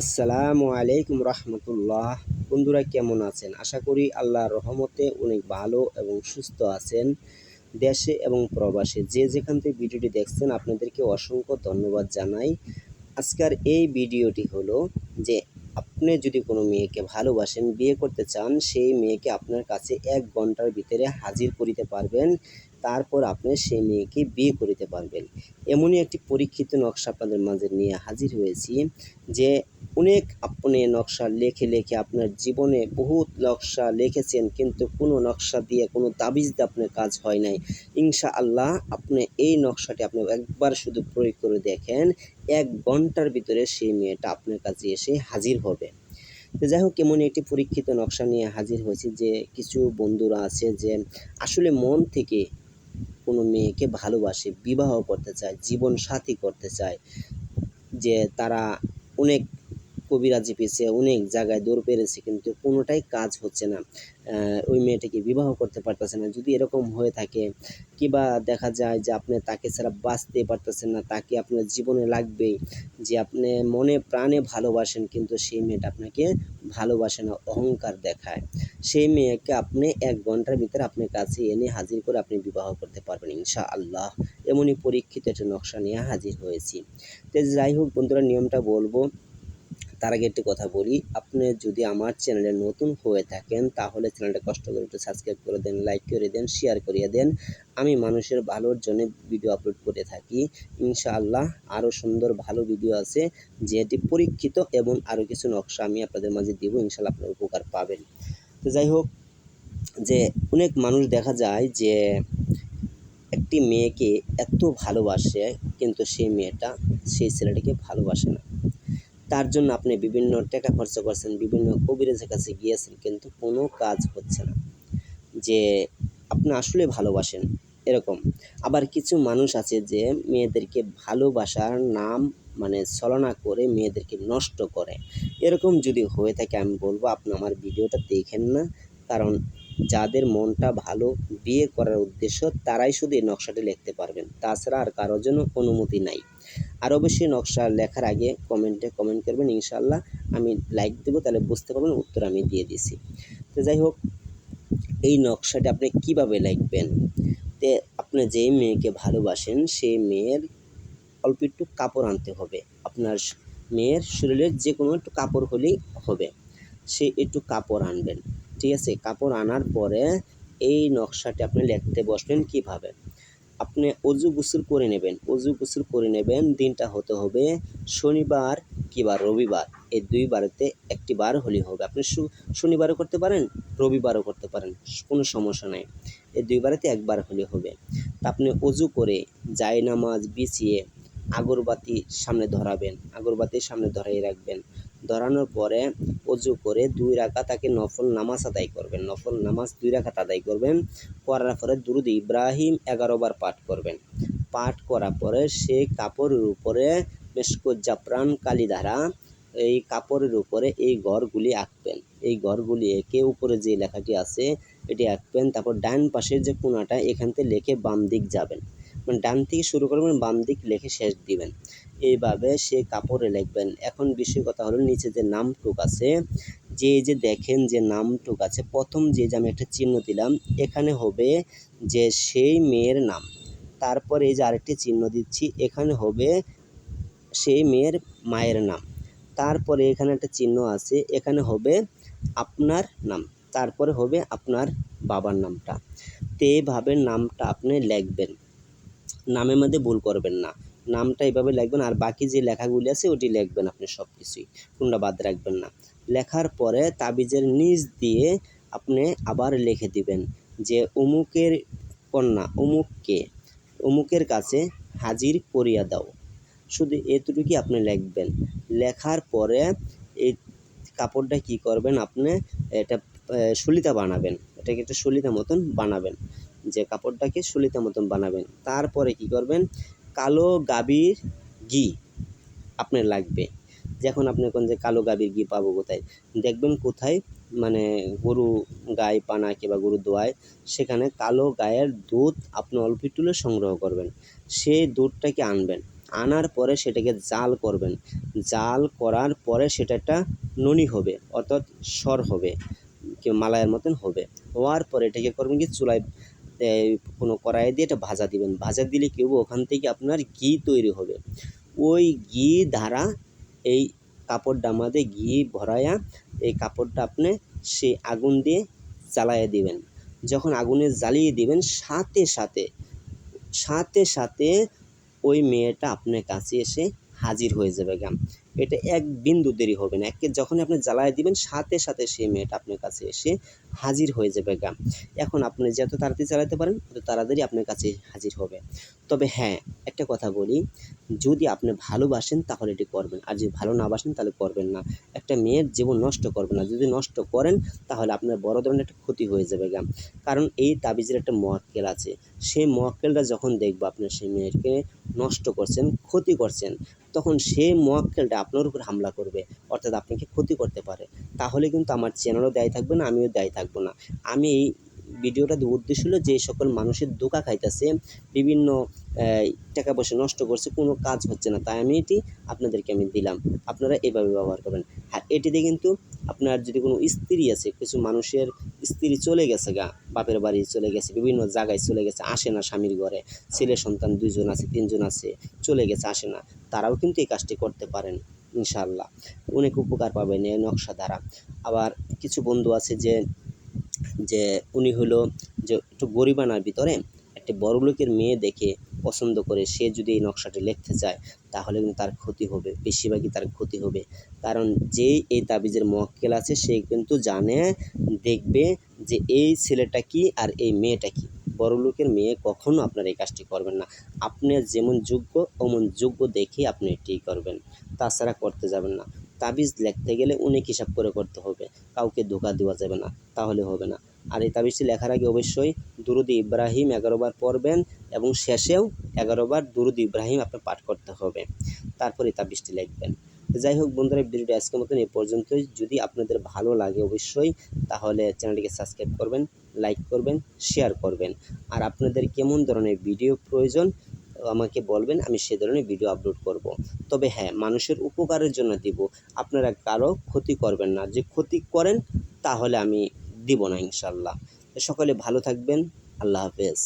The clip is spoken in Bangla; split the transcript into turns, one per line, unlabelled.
আসসালামু আলাইকুম রহমতুল্লাহ। বন্ধুরা কেমন আছেন? আশা করি আল্লাহর রহমতে অনেক ভালো এবং সুস্থ আছেন। দেশে এবং প্রবাসে যে যেখান থেকে ভিডিওটি দেখছেন, আপনাদেরকে অসংখ্য ধন্যবাদ জানাই। আজকের এই ভিডিওটি হলো যে, আপনি যদি কোনো মেয়েকে ভালোবাসেন, বিয়ে করতে চান, সেই মেয়েকে আপনার কাছে এক ঘণ্টার ভিতরে হাজির করিতে পারবেন। তারপর আপনি সেই মেয়েকে বিয়ে করিতে পারবেন। এমনই একটি পরীক্ষিত নকশা আপনাদের মাঝে নিয়ে হাজির হয়েছি যে অনেক আপনি নকশা লেখে লেখে আপনার জীবনে বহুত নকশা লিখেছেন, কিন্তু কোনো নকশা দিয়ে কোনো তাবিজ দিয়ে আপনার কাজ হয় নাই। ইনশা আল্লাহ আপনি এই নকশাটি আপনি একবার শুধু প্রয়োগ করে দেখেন, এক ঘণ্টার ভিতরে সেই মেয়েটা আপনার কাছে এসে হাজির হবে। তো যাই হোক কেমন একটি পরীক্ষিত নকশা নিয়ে হাজির হয়েছি যে কিছু বন্ধুরা আছে যে আসলে মন থেকে কোনো মেয়েকে ভালোবাসে বিবাহ করতে চায় জীবনসাথী করতে চায় যে তারা অনেক কবিরাজি পেয়েছে, অনেক জায়গায় দৌড় পেরেছে, কিন্তু কোনোটাই কাজ হচ্ছে না। ওই মেয়েটাকে বিবাহ করতে পারতেছে না। যদি এরকম হয়ে থাকে, কিবা দেখা যায় যে আপনি তাকে ছাড়া বাঁচতে পারতেছেন না, তাকে আপনার জীবনে লাগবেই যে আপনি মনে প্রাণে ভালোবাসেন, কিন্তু সেই মেয়েটা আপনাকে ভালোবাসে না, অহংকার দেখায়। সেই মেয়েকে আপনি এক ঘণ্টার ভিতরে আপনার কাছে এনে হাজির করে আপনি বিবাহ করতে পারবেন ইনশা আল্লাহ এমনই পরীক্ষিত একটা নকশা নিয়ে হাজির হয়েছি। তো যাই হোক বন্ধুরা, নিয়মটা বলব। তার আগে একটি কথা বলি, আপনি যদি আমার চ্যানেলে নতুন হয়ে থাকেন, তাহলে চ্যানেলটা কষ্ট করে একটু সাবস্ক্রাইব করে দেন লাইক করে দেন শেয়ার করিয়ে দেন। আমি মানুষের ভালোর জন্য ভিডিও আপলোড করে থাকি। ইনশাআল্লাহ আরও সুন্দর ভালো ভিডিও আছে, যেটি পরীক্ষিত এবং আরও কিছু নকশা আমি আপনাদের মাঝে দিব, ইনশাআল্লাহ আপনার উপকার পাবেন। তো যাই হোক, যে অনেক মানুষ দেখা যায় যে একটি মেয়েকে এত ভালোবাসে, কিন্তু সেই মেয়েটা, সেই ছেলেটিকে ভালোবাসে না। তার জন্য আপনি বিভিন্ন টাকা খরচা করছেন, বিভিন্ন কবিরাজের কাছে গিয়েছেন, কিন্তু কোনো কাজ হচ্ছে না। যে আপনি আসলে ভালোবাসেন, এরকম। আবার কিছু মানুষ আছে যে মেয়েদেরকে ভালোবাসার নাম মানে ছলনা করে মেয়েদেরকে নষ্ট করে। এরকম যদি হয়ে থাকে, আমি বলব আপনি আমার ভিডিওটা দেখেন না। কারণ যাদের মনটা ভালো, বিয়ে করার উদ্দেশ্য, তারাই শুধু এই নকশাটি লিখতে পারবেন। তাছাড়া আর কারোর জন্য অনুমতি নাই। আর বেশি নকশা লেখার আগে কমেন্টে কমেন্ট করবেন ইনশাল্লাহ আমি লাইক দেবো, তাহলে বুঝতে পারবেন উত্তর আমি দিয়ে দিছি তো যাই হোক, এই নকশাটি আপনি কীভাবে লিখবেন? তে আপনি যেই মেয়েকে ভালোবাসেন, সেই মেয়ের অল্প একটু কাপড় আনতে হবে। আপনার মেয়ের শরীরের যে কোনো একটু কাপড় হলেই হবে। সে একটু কাপড় আনবেন, ঠিক আছে? কাপড় আনার পরে এই নকশাটি আপনি লিখতে বসবেন কীভাবে? আপনি অজু গোসল করে নেবেন। অজু গোসল করে নেবেন, দিনটা হতে হবে শনিবার কিংবা রবিবার। এই দুই বারেতে একটি বার হলেই হবে। আপনি শনিবারও করতে পারেন, রবিবারও করতে পারেন, কোনো সমস্যা নাই। এই দুই বারেতে একবার হলে হবে। তা আপনি অজু করে জায় নামাজ বিছিয়ে আগরবাতি সামনে ধরাবেন আগরবাতির সামনে ধরাই রাখবেন। ধরানোর পরে অজু করে দুই রাখা তাকে নফল নামাজ আদায় করবেন। নফল নামাজ দুই রাখাত আদায় করবেন। করার পরে দুরুদ ইব্রাহিম এগারো বার পাঠ করবেন। পাঠ করার পরে সেই কাপড়ের উপরে মেশকো জাফরান কালি দ্বারা এই কাপড়ের উপরে এই ঘরগুলি আঁকবেন। এই ঘরগুলি এঁকে উপরে যে লেখাটি আছে, এটি আঁকবেন। তারপর ডান পাশের যে কোনাটা, এখান থেকে লিখে বাম দিক যাবেন। মানে ডান থেকে শুরু করবেন, বাম দিক লিখে শেষ দিবেন। এইভাবে সে কাপড়ে লিখবেন। এখন বিষয় কথা হলো, নিচে যে নামটুক আছে, যে যে দেখেন যে নামটুক আছে, প্রথম যে যে আমি একটা চিহ্ন দিলাম, এখানে হবে যে সেই মেয়ের নাম। তারপরে এই যে আরেকটি চিহ্ন দিচ্ছি, এখানে হবে সেই মেয়ের মায়ের নাম। তারপরে এখানে একটা চিহ্ন আছে, এখানে হবে আপনার নাম। তারপরে হবে আপনার বাবার নামটা। তো এইভাবে নামটা আপনি লিখবেন। নামের মধ্যে ভুল করবেন না। নামটা এভাবে লিখবেন আর বাকি যে লেখাগুলি আছে ওটি লিখবেন আপনি সব কিছুই কোনটা বাদ রাখবেন না। লেখার পরে তাবিজের নিচ দিয়ে আপনি আবার লিখে দিবেন যে অমুকের কন্যা অমুককে অমুকের কাছে হাজির করিয়া দাও। শুধু এতটুকুই আপনি লিখবেন। লেখার পরে এই কাপড়টা কি করবেন? আপনি এটা সলিতা বানাবেন। এটাকে একটা সলিতা মতন বানাবেন। যে কাপড়টাকে সলিতা মতন বানাবেন। তারপরে কি করবেন? কালো গাভীর ঘি আপনার লাগবে। যখন আপনি কোন যে কালো গাভীর ঘি পাবো কোথায়? দেখবেন কোথায়? মানে গরু গায়ে পানা কিংবা গরু দোয়ায়, সেখানে কালো গায়ের দুধ আপনি অল্প একটু সংগ্রহ করবেন। সেই দুধটাকে আনবেন। আনার পরে সেটাকে জাল করবেন। জাল করার পরে সেটা একটা ননি হবে, অর্থাৎ সর হবে কি মালাইয়ের মতন হবে। হওয়ার পরে এটাকে করবেন কি? চুলায় কোনো কড়াইয়ে দিয়ে এটা ভাজা দিবেন। ভাজা দিলে কি হবে? ওখান থেকে আপনার ঘি তৈরি হবে। ওই ঘি দ্বারা এই কাপড়টা আমাদের ঘি ভরায়া এই কাপড়টা আপনি সেই আগুন দিয়ে জ্বালাইয়া দিবেন। যখন আগুনে জ্বালিয়ে দিবেন, সাথে সাথে সাথে সাথে ওই মেয়েটা আপনার কাছে এসে হাজির হয়ে যাবে গাম এটা এক বিন্দু দেরি হবে না। একে যখন আপনি জ্বালায় দিবেন, সাথে সাথে সেই মেয়েটা আপনার কাছে এসে হাজির হয়ে যাবে গাম এখন আপনি যত তাড়াতাড়ি চালাতে পারেন, তত তাড়াতাড়ি আপনার কাছে হাজির হবে। তবে হ্যাঁ একটা কথা বলি, যদি আপনি ভালোবাসেন তাহলে এটি করবেন, আর যদি ভালো না বাসেন তাহলে করবেন না। একটা মেয়ের জীবন নষ্ট করবেন না, যদি নষ্ট করেন তাহলে আপনার বড় ধরনের একটা ক্ষতি হয়ে যাবে গাম কারণ এই তাবিজের একটা মক্কেল আছে। সেই মক্কেলটা যখন দেখব আপনার সেই মেয়েকে নষ্ট করছেন, ক্ষতি করছেন, তখন সেই মোয়াক্কেলটা আপনার উপর হামলা করবে, অর্থাৎ আপনাকে ক্ষতি করতে পারে? তাহলে কিন্তু আমার চ্যানেলও দায়ী থাকবে না, আমিও দায়ী থাকব না। আমি এই ভিডিওটা উদ্দেশ্য হলো যে সকল মানুষের ধোকা খাইতেছে, বিভিন্ন টাকা পয়সা নষ্ট করছে, কোনো কাজ হচ্ছে না। তাই আমি এটি আপনাদেরকে আমি দিলাম। আপনারা এভাবে ব্যবহার করবেন। আর এটিতে কিন্তু আপনার যদি কোনো স্ত্রী আছে, কিছু মানুষের স্ত্রী চলে গেছে গা, বাপের বাড়ি চলে গেছে, বিভিন্ন জায়গায় চলে গেছে, আসে না স্বামীর ঘরে, ছেলে সন্তান দুজন আছে, তিনজন আছে, চলে গেছে, আসে না, তারাও কিন্তু এই কাজটি করতে পারেন, ইনশাআল্লাহ। অনেক উপকার পাবেন এই নকশা দ্বারা। আবার কিছু বন্ধু আছে যে যে উনি হলো যে একটু গরিবানার ভিতরে, একটি বড় লোকের মেয়ে দেখে পছন্দ করে সে যদি এই নকশাটি লিখতে চায়, তাহলে কিন্তু তার ক্ষতি হবে, বেশিরভাগই তার ক্ষতি হবে। কারণ যে এই তাবিজের মক্কেল আছে, সে কিন্তু জানে, দেখবে যে এই ছেলেটা কি আর এই মেয়েটা কি। বড় লোকের মেয়ে কখনো আপনার এই কাজটি করবেন না। আপনি যেমন যোগ্য, অমন যোগ্য দেখে আপনি এটি করবেন। তাছাড়া করতে যাবেন না। তাবিজ লিখতে গেলে অনেক হিসাব করে করতে হবে। কাউকে ধোকা দেওয়া যাবে না, তাহলে হবে না। আর এই তাবিজটি লেখার আগে অবশ্যই দুরুদ ইব্রাহিম এগারো বার পড়বেন এবং শেষেও এগারো বার দুরুদ ইব্রাহিম আপনার পাঠ করতে হবে। তারপরে তাবিজটি লিখবেন। যাই হোক বন্ধুরা ভিডিওটি আজকের মতন এই পর্যন্তই। যদি আপনাদের ভালো লাগে অবশ্যই, তাহলে চ্যানেলটিকে সাবস্ক্রাইব করবেন, লাইক করবেন, শেয়ার করবেন। আর আপনাদের কেমন ধরনের ভিডিও প্রয়োজন আমাকে বলবেন, আমি সে ধরনের ভিডিও আপলোড করব। তবে হ্যাঁ মানুষের উপকারের জন্য দিব। আপনারা কারও ক্ষতি করবেন না। যে ক্ষতি করেন, তাহলে আমি দিব না ইনশাল্লাহ সকলে ভালো থাকবেন। আল্লাহ হাফেজ।